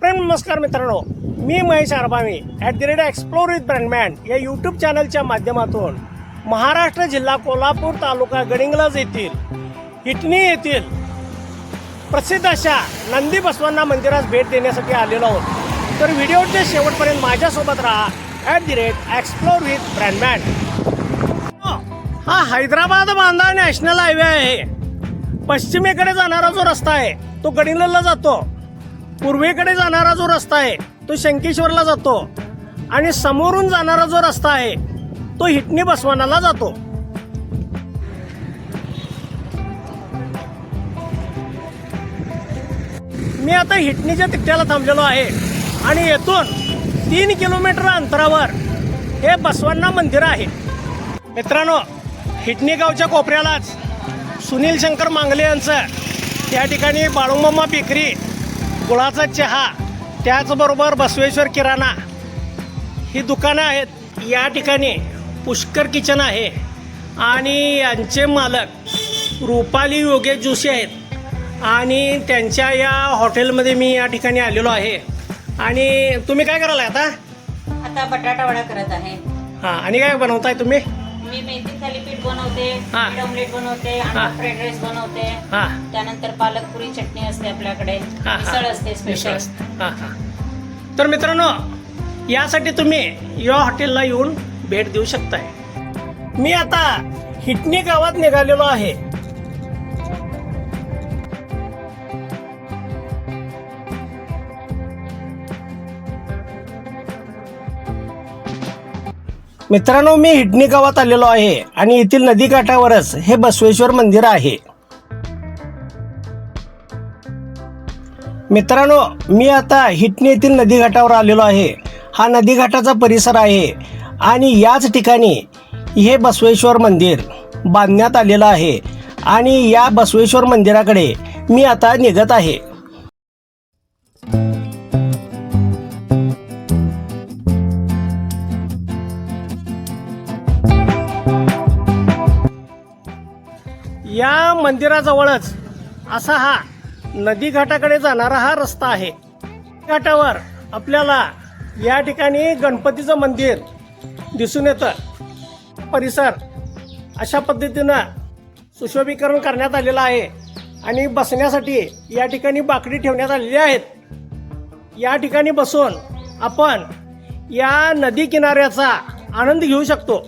प्रेम नमस्कार मित्रांनो मी Mahesh Arbami at the rate explore with Brandman या यूट्यूब चॅनलच्या माध्यमातून महाराष्ट्र जिल्हा कोल्हापूर तालुका गडिंग्लज येथील हिटणी येथील प्रसिद्ध अशा नंदी बसवांना मंदिरास भेट देण्यासाठी आलेलो आहोत. तर व्हिडिओच्या शेवटपर्यंत माझ्यासोबत राहा at the rate explore with Brandman हा हैदराबाद बांधा नॅशनल हायवे आहे. पश्चिमेकडे जाणारा जो रस्ता आहे तो गडिंगलजला जातो. पूर्वेकडे जाणारा जो रस्ता आहे तो शंकेश्वरला जातो. आणि समोरून जाणारा जो रस्ता आहे तो हिटणी बसवानाला जातो. मी आता हिटणीच्या तिकट्याला थांबलेलो आहे आणि येथून तीन किलोमीटर अंतरावर हे बसवांना मंदिर आहे. मित्रांनो हिटणी गावच्या कोपऱ्यालाच सुनील शंकर मांगले यांचं त्या ठिकाणी बाळूमामा बेकरी गुळाचा चहा त्याचबरोबर बसवेश्वर किराणा. ही दुकानं आहेत. या ठिकाणी पुष्कर किचन आहे. आणि यांचे मालक रुपाली योगेश जोशी आहेत. आणि त्यांच्या या हॉटेलमध्ये मी या ठिकाणी आलेलो आहे. आणि तुम्ही काय करायला आता? आता बटाटा वडा करत आहे. हां आणि काय बनवताय तुम्ही? मी मेथी थालीपीठ बनवते हा. ब्रेड ऑमलेट बनवते हा. अंडा फ्राईड राईस बनवते. हां. त्यानंतर पालकपुरी चटणी असते आपल्याकडे. हा, हा. मिसळ असते स्पेशल हां हां. तर मित्रांनो यासाठी तुम्ही या हॉटेलला येऊन भेट देऊ शकताय. मी आता हिटणी गावात निघालेलो आहे. मित्रांनो मी हिटणी गावात आलेलो आहे आणि येथील नदीकाठावरच हे बसवेश्वर मंदिर आहे. मित्रांनो मी आता हिटणी येथील नदीघाटावर आलेलो आहे. हा नदीघाटाचा परिसर आहे आणि याच ठिकाणी हे बसवेश्वर मंदिर बांधण्यात आलेलं आहे आणि या बसवेश्वर मंदिराकडे मी आता निघत आहे. या मंदिराजवळच असा हा नदीघाटाकडे जाणारा हा रस्ता आहे. घाटावर आपल्याला या ठिकाणी गणपतीचं मंदिर दिसून येतं. परिसर अशा पद्धतीनं सुशोभीकरण करण्यात आलेलं आहे आणि बसण्यासाठी या ठिकाणी बाकडी ठेवण्यात आलेली आहेत. या ठिकाणी बसून आपण या नदी किनाऱ्याचा आनंद घेऊ शकतो.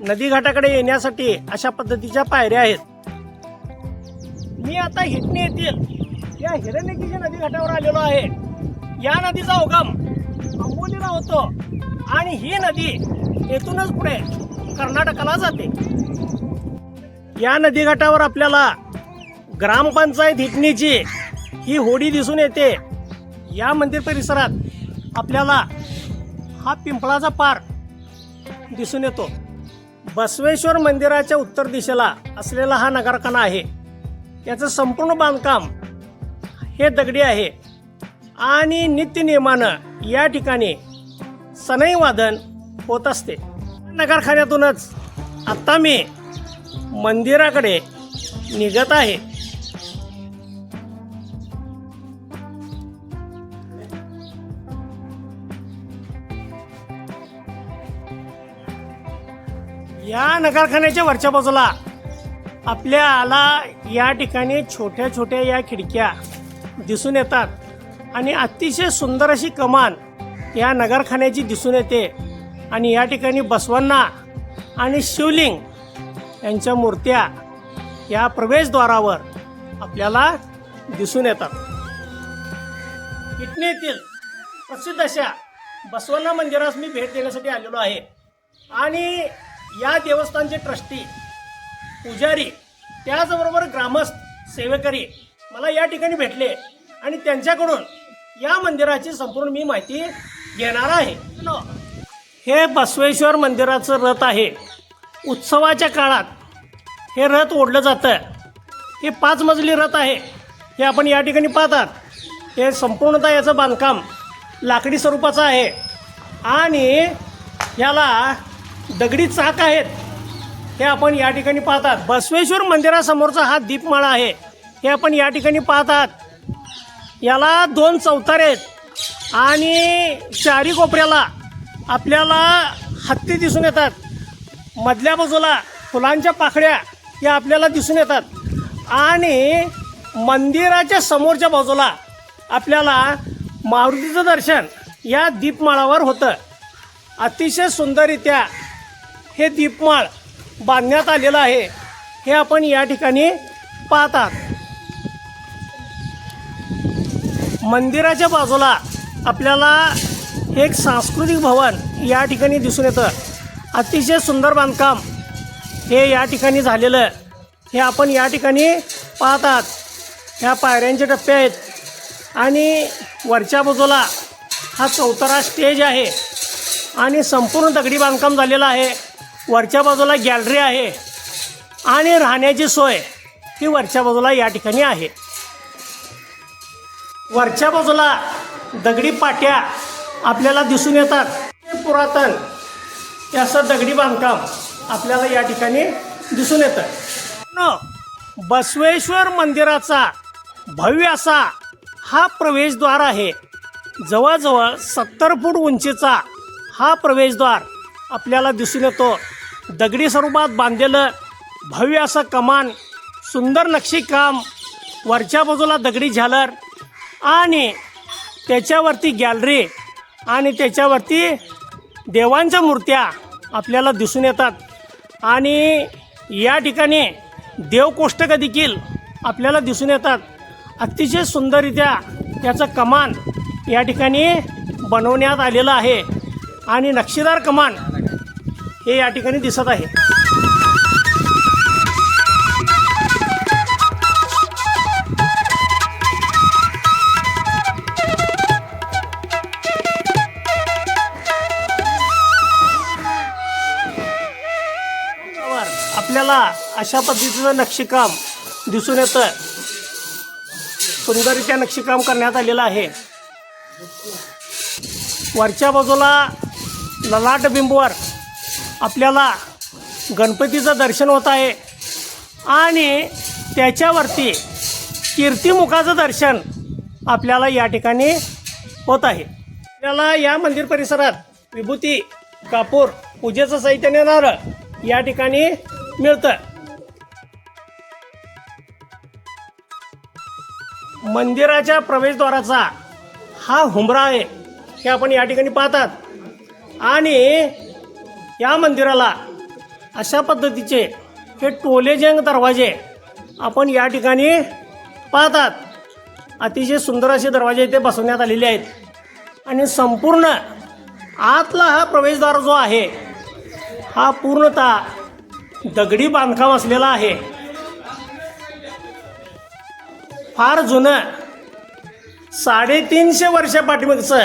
नदीघाटाकडे येण्यासाठी अशा पद्धतीच्या पायऱ्या आहेत. मी आता हिटणी येथील या हिरण्यकीच्या नदीघाटावर आलेलो आहे. या नदीचा उगम अंबोलीला होतो आणि ही नदी येथूनच पुढे कर्नाटकाला जाते. या नदीघाटावर आपल्याला ग्रामपंचायत हिटणीची ही होडी दिसून येते. या मंदिर परिसरात आपल्याला हा पिंपळाचा पार दिसून येतो. बसवेश्वर मंदिराच्या उत्तर दिशेला असलेला हा नगरखाना आहे. याचं संपूर्ण बांधकाम हे दगडी आहे. आणि नित्यनियमानं या ठिकाणी सनई वादन होत असते. नगरखान्यातूनच आत्ता मी मंदिराकडे निघत आहे. या नगरखान्याच्या वरच्या बाजूला आपल्याला या ठिकाणी छोट्या छोट्या या खिडक्या दिसून येतात. आणि अतिशय सुंदर अशी कमान या नगरखान्याची दिसून येते. आणि या ठिकाणी बसवांना आणि शिवलिंग यांच्या मूर्त्या या प्रवेशद्वारावर आपल्याला दिसून येतात. इटणीतील प्रसिद्ध अशा बसवन्ना मंदिरास मी भेट देण्यासाठी आलेलो आहे. आणि या देवस्थानचे ट्रस्टी पुजारी त्याचबरोबर ग्रामस्थ सेवेकरी मला या ठिकाणी भेटले आणि त्यांच्याकडून या मंदिराची संपूर्ण मी माहिती घेणार आहे. नो. हे बसवेश्वर मंदिराचं रथ आहे. उत्सवाच्या काळात हे रथ ओढलं जातं. हे पाच मजली रथ आहे. हे आपण या ठिकाणी पाहतात. हे संपूर्णतः याचं बांधकाम लाकडी स्वरूपाचं आहे. आणि याला दगडी चाक आहेत. हे आपण या ठिकाणी पाहतात. बसवेश्वर मंदिरासमोरचा हा दीपमाळा आहे. हे आपण या ठिकाणी पाहतात. याला दोन चौतारे आहेत. आणि चारी कोपऱ्याला आपल्याला हत्ती दिसून येतात. मधल्या बाजूला फुलांच्या पाकळ्या या आपल्याला दिसून येतात. आणि मंदिराच्या समोरच्या बाजूला आपल्याला मारुतीचं दर्शन या दीपमाळावर होतं. अतिशय सुंदररित्या हे दीपमाळ बांधण्यात आलेलं आहे. हे आपण या ठिकाणी पाहतात. मंदिराच्या बाजूला आपल्याला एक सांस्कृतिक भवन या ठिकाणी दिसून येतं. अतिशय सुंदर बांधकाम हे या ठिकाणी झालेलं हे आपण या ठिकाणी पाहतात. ह्या पायऱ्यांचे टप्पे आहेत. आणि वरच्या बाजूला हा चौतारा स्टेज आहे. आणि संपूर्ण दगडी बांधकाम झालेलं आहे. वरच्या बाजूला गॅलरी आहे आणि राहण्याची सोय ही वरच्या बाजूला या ठिकाणी आहे. वरच्या बाजूला दगडी पाट्या आपल्याला दिसून येतात. हे पुरातन असं दगडी बांधकाम आपल्याला या ठिकाणी दिसून येतं. न बसवेश्वर मंदिराचा भव्य असा हा प्रवेशद्वार आहे. जवळजवळ सत्तर फूट उंचीचा हा प्रवेशद्वार आपल्याला दिसून येतो. दगडी स्वरूपात बांधलेलं भव्य असं कमान सुंदर नक्षीकाम वरच्या बाजूला दगडी झालर आणि त्याच्यावरती गॅलरी आणि त्याच्यावरती देवांच्या मूर्त्या आपल्याला दिसून येतात. आणि या ठिकाणी देवकोष्टकं देखील आपल्याला दिसून येतात. अतिशय सुंदररित्या त्याचं कमान या ठिकाणी बनवण्यात आलेलं आहे. आणि नक्षीदार कमान हे या ठिकाणी दिसत आहे. आपल्याला अशा पद्धतीचं नक्षीकाम दिसून येतं. सुंदररित्या नक्षीकाम करण्यात आलेलं आहे. वरच्या बाजूला ललाट बिंबवर आपल्याला गणपतीचं दर्शन होत आहे. आणि त्याच्यावरती कीर्तिमुखाचं दर्शन आपल्याला या ठिकाणी होत आहे. आपल्याला या मंदिर परिसरात विभूती कापूर पूजेचं साहित्य नेणारं या ठिकाणी मिळतं. मंदिराच्या प्रवेशद्वाराचा हा हुमरा आहे हे आपण या ठिकाणी पाहतात. आणि या मंदिराला अशा पद्धतीचे हे टोलेजंग दरवाजे आपण या ठिकाणी पाहतात. अतिशय सुंदर असे दरवाजे इथे बसवण्यात आलेले आहेत. आणि संपूर्ण आतला हा प्रवेशद्वार जो आहे हा पूर्णतः दगडी बांधकाम असलेला आहे. फार जुनं साडेतीनशे वर्षापाठीमागचं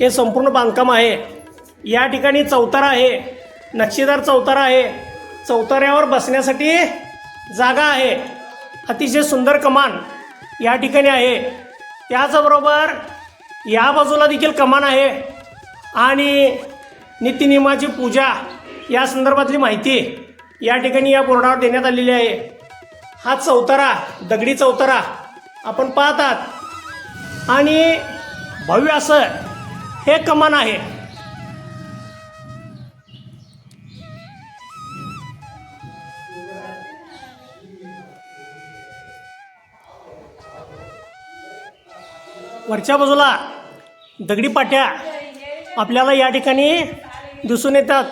हे संपूर्ण बांधकाम आहे. या ठिकाणी चौतारा आहे. नक्षीदार चौतारा आहे. चौताऱ्यावर बसण्यासाठी जागा आहे. अतिशय सुंदर कमान या ठिकाणी आहे. त्याचबरोबर या बाजूला देखील कमान आहे. आणि नित्यनियमाची पूजा या संदर्भातली माहिती या ठिकाणी या बोर्डावर देण्यात आलेली आहे. हा चौतारा दगडी चौतारा आपण पाहतात. आणि भव्य असं हे कमान आहे. वरच्या बाजूला दगडी पाट्या आपल्याला या ठिकाणी दिसून येतात.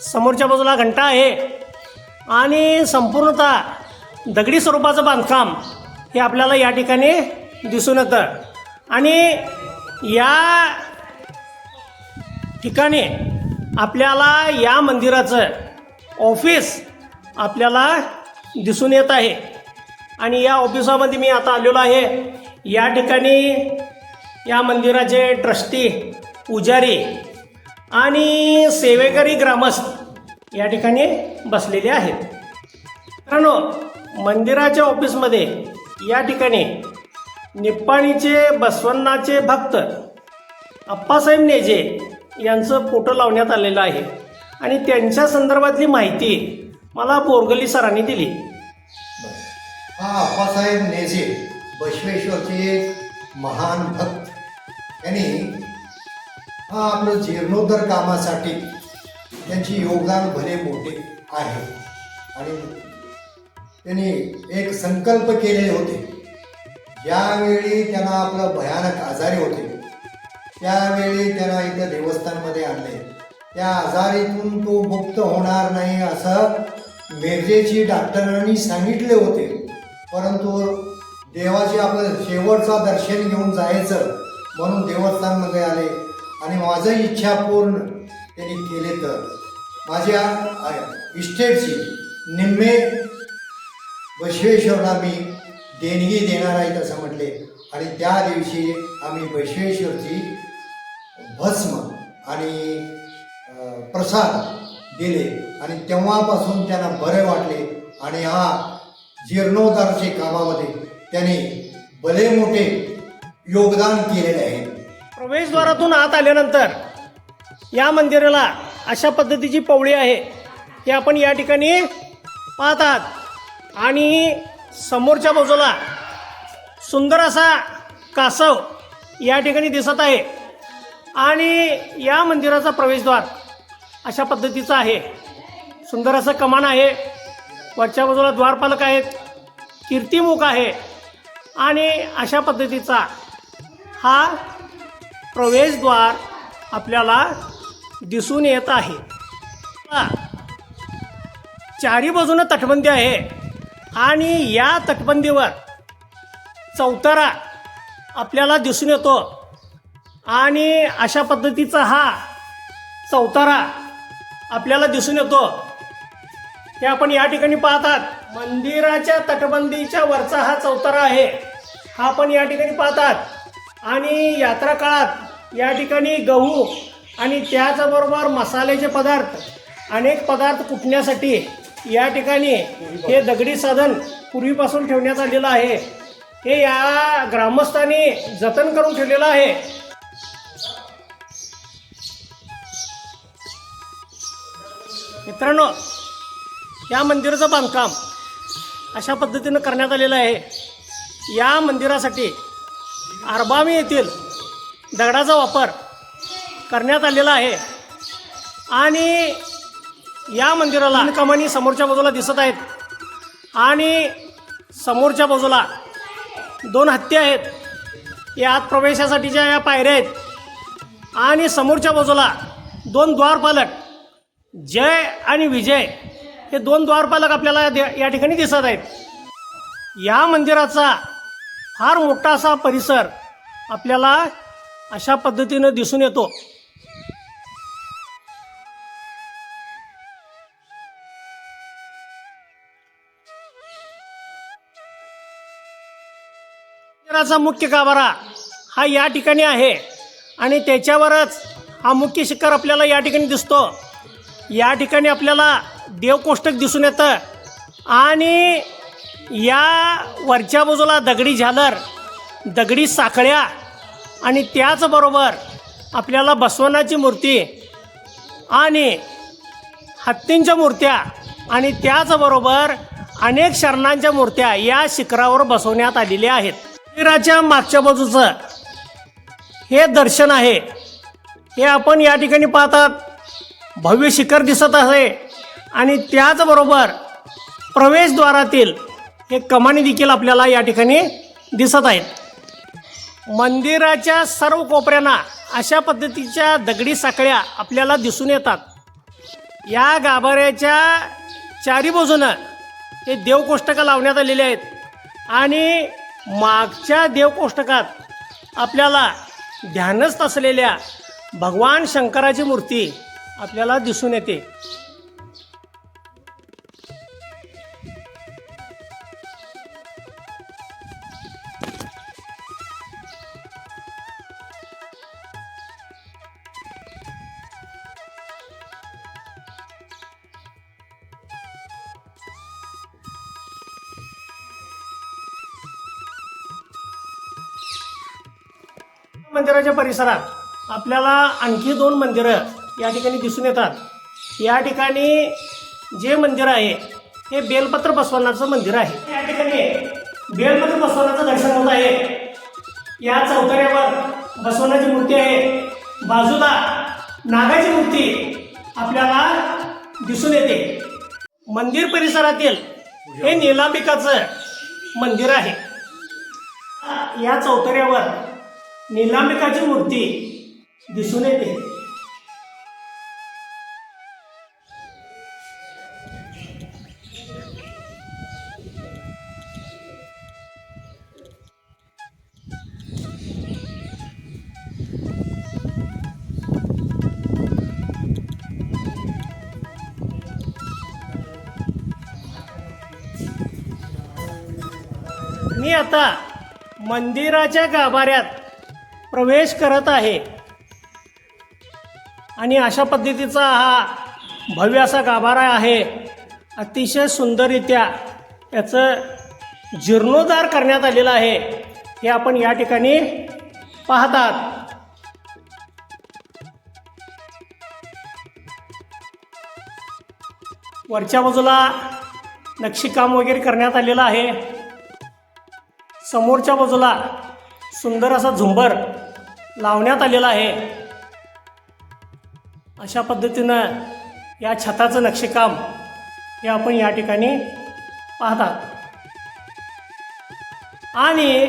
समोरच्या बाजूला घंटा आहे. आणि संपूर्णतः दगडी स्वरूपाचं बांधकाम हे आपल्याला या ठिकाणी दिसून येतं. आणि या ठिकाणी आपल्याला या मंदिराचं ऑफिस आपल्याला दिसून येत आहे. आणि या ऑफिसामध्ये मी आता आलेलो आहे. या ठिकाणी या मंदिराचे ट्रस्टी पुजारी आणि सेवेकरी ग्रामस्थ या ठिकाणी बसलेले आहेत. मित्रांनो मंदिराच्या ऑफिसमध्ये या ठिकाणी निप्पाणीचे बसवन्नाचे भक्त अप्पासाहेब नेजे यांचं फोटो लावण्यात आलेलं आहे. आणि त्यांच्या संदर्भातली माहिती मला बोरगली सरांनी दिली. हा अप्पासाहेब नेजे बसवेश्वरचे एक महान भक्त. यांनी हा आपलं जीर्णोद्धार कामासाठी त्यांची योगदान भले मोठे आहे. आणि त्यांनी एक संकल्प केलेले होते. ज्यावेळी त्यांना आपलं भयानक आजारी होते त्यावेळी त्यांना इथं देवस्थानमध्ये आणले. त्या आजारीतून तो मुक्त होणार नाही असं मिरजेची डॉक्टरांनी सांगितले होते. परंतु देवाचे आपलं शेवटचं दर्शन घेऊन जायचं म्हणून देवस्थानमध्ये आले. आणि माझं इच्छा पूर्ण त्यांनी केले तर. माझ्या इस्टेटची निम्मे बसवेश्वरला मी देणगी देणार आहे असं म्हटले. आणि त्या दिवशी आम्ही बसवेश्वरची भस्म आणि प्रसाद दिले. आणि तेव्हापासून त्यांना बरे वाटले. आणि हा जीर्णोद्धारचे कामामध्ये त्यांनी भले मोठे योगदान केलेले आहे. प्रवेशद्वारातून आत आल्यानंतर या मंदिराला अशा पद्धतीची पवळी आहे की आपण या ठिकाणी पाहत आहात आणि समोरच्या बाजूला सुंदर असा कासव या ठिकाणी दिसत आहे. आणि या मंदिराचा प्रवेशद्वार अशा पद्धतीचा आहे. सुंदर असं कमान आहे. वरच्या बाजूला द्वारपालक आहेत. कीर्तिमुख आहे. आणि अशा पद्धतीचा हा प्रवेशद्वार आपल्याला दिसून येत आहे. हा. चारी बाजूनं तटबंदी आहे आणि या तटबंदीवर चौतारा आपल्याला दिसून येतो. आणि अशा पद्धतीचा हा चौतारा आपल्याला दिसून येतो. हे आपण या ठिकाणी पाहतात. मंदिराच्या तटबंदीच्या वरचा हा चौतारा आहे. हा आपण या ठिकाणी पाहतात. आणि यात्रा काळात या ठिकाणी गहू आणि त्याचबरोबर मसाल्याचे पदार्थ अनेक पदार्थ कुटण्यासाठी या ठिकाणी हे दगडी साधन पूर्वीपासून ठेवण्यात आलेलं आहे. हे या ग्रामस्थांनी जतन करून ठेवलेलं आहे. मित्रांनो या मंदिराचं बांधकाम अशा पद्धतीनं करण्यात आलेलं आहे. या मंदिरासाठी आरबामी येथील दगडाचा वापर करण्यात आलेला आहे. आणि या मंदिराला कमानी समोरच्या बाजूला दिसत आहेत. आणि समोरच्या बाजूला दोन हत्ती आहेत. या आत प्रवेशासाठीच्या या पायऱ्या आहेत. आणि समोरच्या बाजूला दोन द्वारपालक जय आणि विजय हे दोन द्वारपालक आपल्याला या ठिकाणी दिसत आहेत. या मंदिराचा फार मोठा असा परिसर आपल्याला अशा पद्धतीनं दिसून येतो. मंदिराचा मुख्य गाभारा हा या ठिकाणी आहे आणि त्याच्यावरच हा मुख्य शिखर आपल्याला या ठिकाणी दिसतो. या ठिकाणी आपल्याला देवकोष्टक दिसून येतं आणि या वरच्या बाजूला दगडी झालर दगडी साखळ्या आणि त्याचबरोबर आपल्याला बसवनाची मूर्ती आणि हत्तींच्या मूर्त्या आणि त्याचबरोबर अनेक शरणांच्या मूर्त्या या शिखरावर बसवण्यात आलेल्या आहेत. मंदिराच्या मागच्या बाजूचं हे दर्शन आहे. हे आपण या ठिकाणी पाहतात. भव्य शिखर दिसत आहे आणि त्याचबरोबर प्रवेशद्वारातील हे कमानी देखील आपल्याला या ठिकाणी दिसत आहेत. मंदिराच्या सर्व कोपऱ्यांना अशा पद्धतीच्या दगडी साखळ्या आपल्याला दिसून येतात. या गाभाऱ्याच्या चारी बाजूनं हे देवकोष्टकं लावण्यात आलेले आहेत. आणि मागच्या देवकोष्टकात आपल्याला ध्यानस्थ असलेल्या भगवान शंकराची मूर्ती आपल्याला दिसून येते. मंदिराच्या परिसरात आपल्याला आणखी दोन मंदिरं या ठिकाणी दिसून येतात. या ठिकाणी जे मंदिर आहे हे बेलपत्र बसवण्याचं मंदिर आहे. या ठिकाणी बेलपत्र बसवण्याचं दर्शन होत आहे. या चौतऱ्यावर बसवण्याची मूर्ती आहे. बाजूला नागाची मूर्ती आपल्याला दिसून येते. मंदिर परिसरातील हे निलांबिकाचं मंदिर आहे. या चौतऱ्यावर निलांबिकाची मूर्ती दिसून येते. मी आता मंदिराच्या गाभाऱ्यात प्रवेश करत आहे. आणि अशा पद्धतीचा हा भव्य असा गाभारा आहे. अतिशय सुंदररित्या याचं जीर्णोद्धार करण्यात आलेलं आहे. हे आपण या ठिकाणी पाहतात. वरच्या बाजूला नक्षीकाम वगैरे करण्यात आलेलं आहे. समोरच्या बाजूला सुंदर असा झुंबर लावण्यात आलेला आहे. अशा पद्धतीनं या छताचं नक्षीकाम हे आपण या ठिकाणी पाहतात. आणि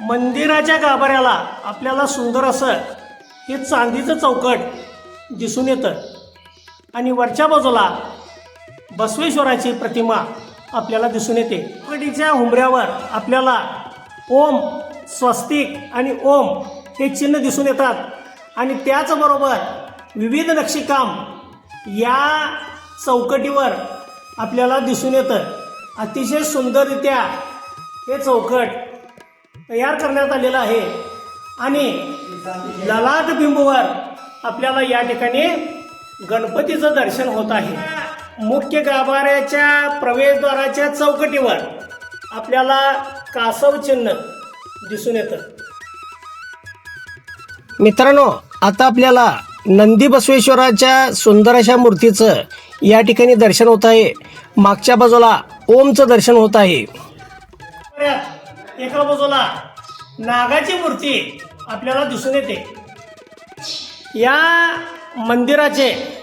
मंदिराच्या गाभाऱ्याला आपल्याला सुंदर असं हे चांदीचं चौकट दिसून येतं. आणि वरच्या बाजूला बसवेश्वराची प्रतिमा आपल्याला दिसून येते. चौकटीच्या हुंबऱ्यावर आपल्याला ओम स्वस्तिक आणि ओम हे चिन्ह दिसून येतात. आणि त्याचबरोबर विविध नक्षीकाम या चौकटीवर आपल्याला दिसून येतं. अतिशय सुंदररित्या हे चौकट तयार करण्यात आलेलं आहे. आणि ललाट बिंबूवर आपल्याला या ठिकाणी गणपतीचं दर्शन होत आहे. मुख्य गाभाऱ्याच्या प्रवेशद्वाराच्या चौकटीवर आपल्याला कासव चिन्ह दिसून येतं. मित्रांनो आता आपल्याला नंदी बसवेश्वराच्या सुंदर अशा मूर्तीचं या ठिकाणी दर्शन होत आहे. मागच्या बाजूला ओमचं दर्शन होत आहे. एका बाजूला नागाची मूर्ती आपल्याला दिसून येते. या मंदिराचे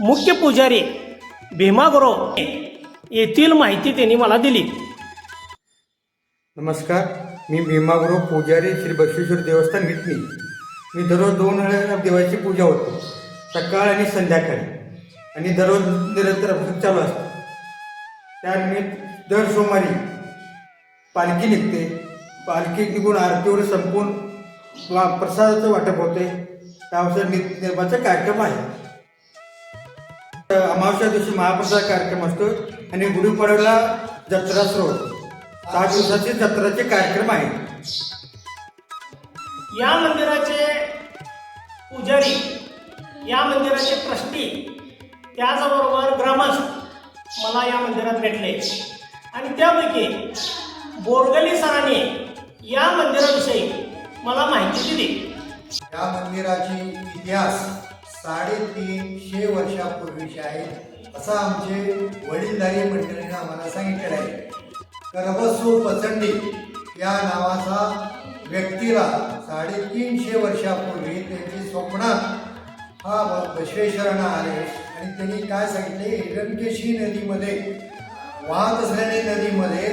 मुख्य पुजारी भीमागुरव येथील माहिती त्यांनी मला दिली. नमस्कार. मी भीमागृह पुजारी श्री बसवेश्वर देवस्थान मिटणी मी दररोज दोन वेळा देवाची पूजा होतो सकाळ आणि संध्याकाळी. आणि दररोज निरंतर चालू असतो. त्यानिमित्त दर सोमवारी पालखी निघते. पालखी निघून आरतीवर संपून वा- प्रसादाचं वाटप होते. त्यानुसार नि निर्माचा कार्यक्रम आहे. अमावस्या दिवशी महाप्रसाद कार्यक्रम असतो आणि गुढीपाडव्याला जत्रा सुरू होतो. सहा दिवसाचे जत्राचे कार्यक्रम आहेत. या मंदिराचे पुजारी या मंदिराचे ट्रस्टी त्याचबरोबर ग्रामस्थ मला या मंदिरात भेटले. आणि त्यापैकी बोरगली सरांनी या मंदिराविषयी मला माहिती दिली. या मंदिराची इतिहास साडेतीनशे वर्षापूर्वीची आहे असं आमचे वडीलधारी मंडळीने आम्हाला सांगितलेलं आहे. करबसू पचंडी या नावाचा व्यक्तीला साडेतीनशे वर्षापूर्वी त्यांची स्वप्नात हा ब- बसवेश्वरांना आले. आणि त्यांनी काय सांगितले? हिरणकेशी नदीमध्ये वाहत असलेल्या नदीमध्ये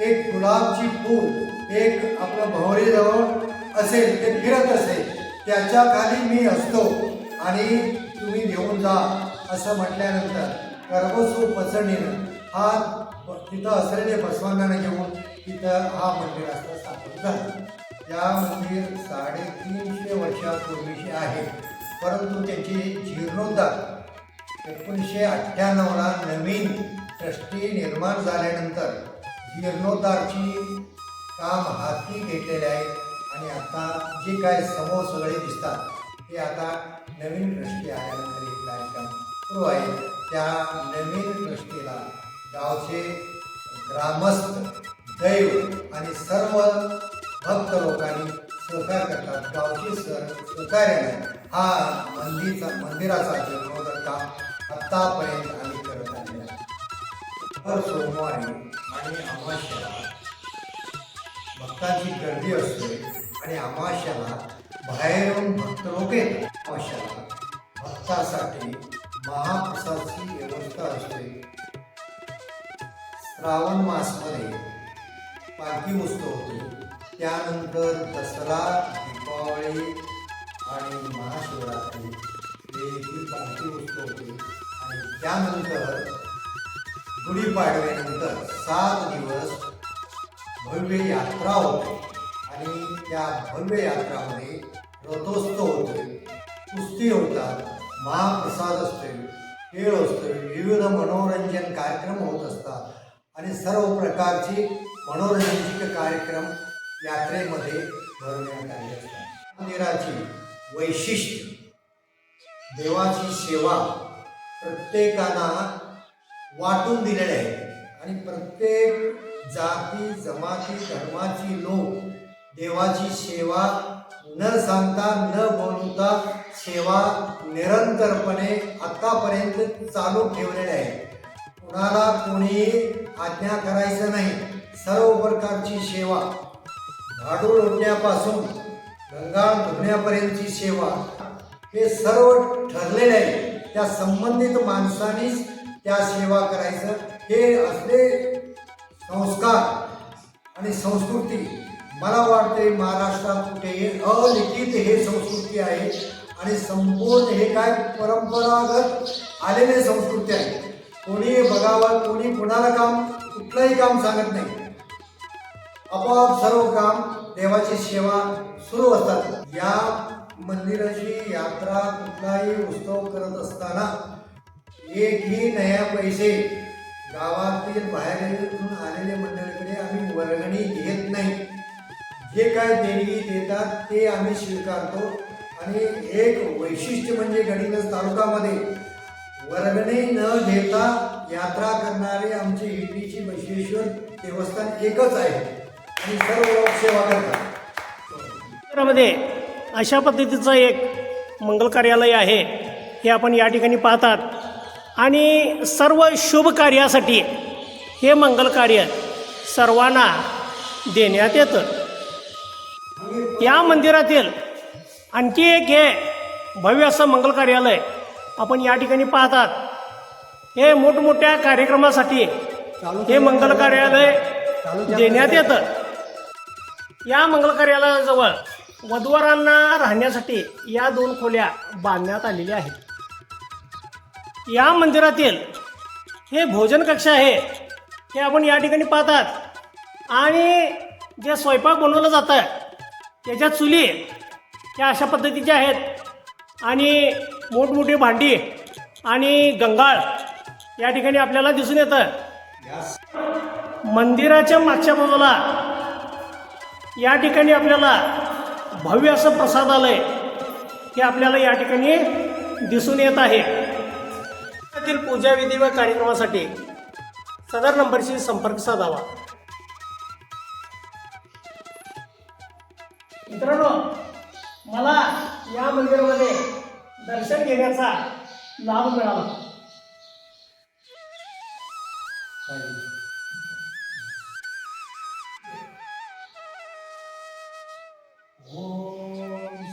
एक गुलाबची फूल एक आपलं भवरीजवळ असेल ते फिरत असेल त्याच्याखाली मी असतो आणि तुम्ही घेऊन जा असं म्हटल्यानंतर कर्बसू पचंडीनं हा तिथं असलेले बसवांना घेऊन तिथं हा मंदिर असं स्थापन झालं. या मंदिर साडेतीनशे वर्षापूर्वीचे आहे. परंतु त्याची जीर्णोद्धार एकोणीसशे अठ्ठ्याण्णवला नवीन ट्रस्टी निर्माण झाल्यानंतर जीर्णोद्धारची काम हाती घेतलेले आहे आणि आता जे काय समोर सगळे दिसतात ते आता नवीन ट्रस्टी आल्यानंतर एक कार्यक्रम सुरू आहे. त्या नवीन ट्रस्टीला गावचे ग्रामस्थ दैव आणि सर्व भक्त लोकांनी सहकार करतात. गावचे सर सहकार्याने हा मंदिरचा मंदिराचा जीर्णोद्धार काम आत्तापर्यंत आम्ही करत आलेला आहे. दर सोमवारी आणि अमाश्याला भक्तांची गर्दी असते आणि अमाश्याला बाहेरून भक्त लोक येतात. अमाश्याला भक्तासाठी महाप्रसादची व्यवस्था असते. श्रावण मासमध्ये पालखी उत्सव होते त्यानंतर दसरा दीपावली आणि महाशिवरात्री हे देखील पालखी उत्सव होते आणि त्यानंतर गुढीपाडव्यानंतर सात दिवस भव्य यात्रा होते. आणि त्या भव्य यात्रामध्ये रथोत्सव होते कुस्ती होतात महाप्रसाद असते खेळ असते विविध मनोरंजन कार्यक्रम होत असतात. आणि सर्व प्रकारची मनोरंजनचे कार्यक्रम यात्रेमध्ये भरवण्यात आले असतात. मंदिराची वैशिष्ट्य देवाची सेवा प्रत्येकांना वाटून दिलेले आहे. आणि प्रत्येक जाती जमाती धर्माची लोक देवाची सेवा न सांगता न बोलता सेवा निरंतरपणे आतापर्यंत चालू ठेवलेले आहे. कोणाला कोणी आज्ञा करायचं नाही. सर्व प्रकारची सेवा. झाडू लोटण्यापासून गंगा धुण्यापर्यंतची सेवा. हे सर्व ठरलेले आहे. त्या संबंधित माणसांनीच त्या सेवा करायचं. हे असले संस्कार आणि संस्कृती मला वाटते महाराष्ट्रात कुठे अलिखित हे संस्कृती आहे. आणि संपूर्ण हे काय परंपरागत आलेले संस्कृती आहे. कोणी बघावं कोणी कुणाला काम कुठलंही काम सांगत नाही. आपोआप सर्व काम देवाची सेवा सुरू असतात. या मंदिराची यात्रा कुठलाही उत्सव करत असताना एकही नया पैसे गावातील बाहेरून आलेले मंडळीकडे आम्ही वर्गणी घेत नाही. जे काय देणगी देतात ते आम्ही स्वीकारतो. आणि एक वैशिष्ट्य म्हणजे गडिंग्लज तालुकामध्ये वर्गणी न घेता यात्रा करणारे आमची इडलीची बसवेश्वर देवस्थान एकच आहे. आणि सर्व लोक सेवा करतात. अशा पद्धतीचं एक मंगल कार्यालय आहे. हे आपण या ठिकाणी पाहतात. आणि सर्व शुभ कार्यासाठी हे मंगल कार्य सर्वांना देण्यात येतं. या मंदिरातील आणखी एक हे भव्य असं मंगल कार्यालय आपण या ठिकाणी पाहतात. हे मोठमोठ्या कार्यक्रमासाठी हे मंगल कार्यालय देण्यात येतं. या मंगल कार्यालयाजवळ वधूवरांना राहण्यासाठी या दोन खोल्या बांधण्यात आलेल्या आहेत. या मंदिरातील हे भोजन कक्ष आहे हे आपण या ठिकाणी पाहतात. आणि जे स्वयंपाक बनवलं जातं त्याच्या चुली त्या अशा पद्धतीच्या आहेत. आणि मोठमोठी भांडी आणि गंगाळ या ठिकाणी आपल्याला दिसून येतं. मंदिराच्या मागच्या बाजूला या ठिकाणी आपल्याला भव्य असं प्रसादालय हे आपल्याला या ठिकाणी दिसून येत आहे. त्यातील पूजाविधी व कार्यक्रमासाठी सदर नंबरशी संपर्क साधावा. मित्रांनो मला या मंदिरामध्ये दर्शन घेण्याचा लाभ मिळाला.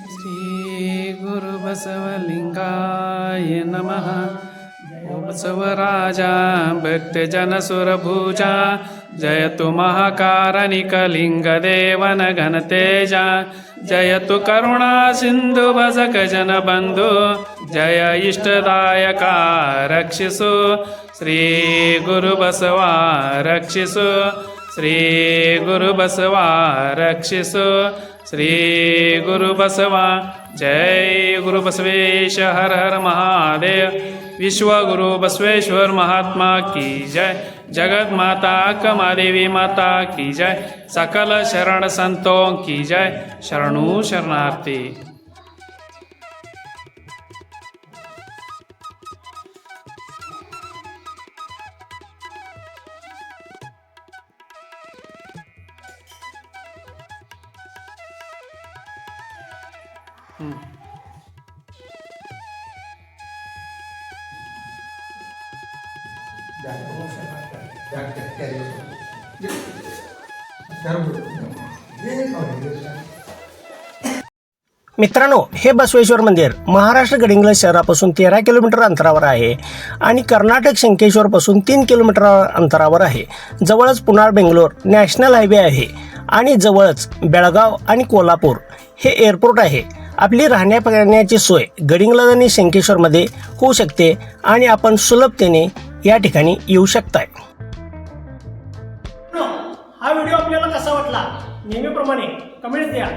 श्रीगुरुबसवलिङ्गाय नमः. बसवराजा भक्तजनसुरभुजा ಜಯತು ಮಹಾಕಾರನಿಕಲಿಂಗದೇವನ ಘನತೇಜ ಜಯತು ಕರುಣಾ ಸಿಂಧು ಬಸಕ ಜನ ಬಂಧು. ಜಯ ಇಷ್ಟದಾಯಕ ರಕ್ಷಿಸು. ಶ್ರೀ ಗುರು ಬಸವ ರಕ್ಷಿಸು. ಶ್ರೀ ಗುರು ಬಸವ ರಕ್ಷಿಸು. ಶ್ರೀ ಗುರು ಬಸವ ಜೈ ಗುರು ಬಸವೇಶ ಹರ ಹರ ಮಹಾದೇವ. ವಿಶ್ವ ಗುರು ಬಸವೇಶ್ವರ ಮಹಾತ್ಮ ಕಿ ಜಯ जगत माता कमादेवी माता की जय। सकल शरण संतों की जय। शरणु शरणार्थी। मित्रांनो हे बसवेश्वर मंदिर महाराष्ट्र गडिंग्लज शहरापासून तेरा किलोमीटर अंतरावर आहे आणि कर्नाटक शंकेश्वरपासून तीन किलोमीटर अंतरावर आहे. जवळच पुणार बेंगलोर नॅशनल हायवे आहे आणि जवळच बेळगाव आणि कोल्हापूर हे एअरपोर्ट आहे. आपली राहण्या पाहण्याची सोय गडिंग्लज आणि शंकेश्वरमध्ये होऊ शकते आणि आपण सुलभतेने या ठिकाणी येऊ शकताय. हा व्हिडिओ आपल्याला कसा वाटला नेहमीप्रमाणे कमेंट द्या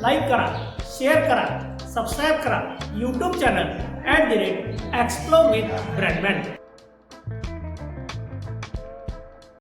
लाईक करा शेअर करा सबस्क्राईब करा YouTube channel at the rate explore with Brandman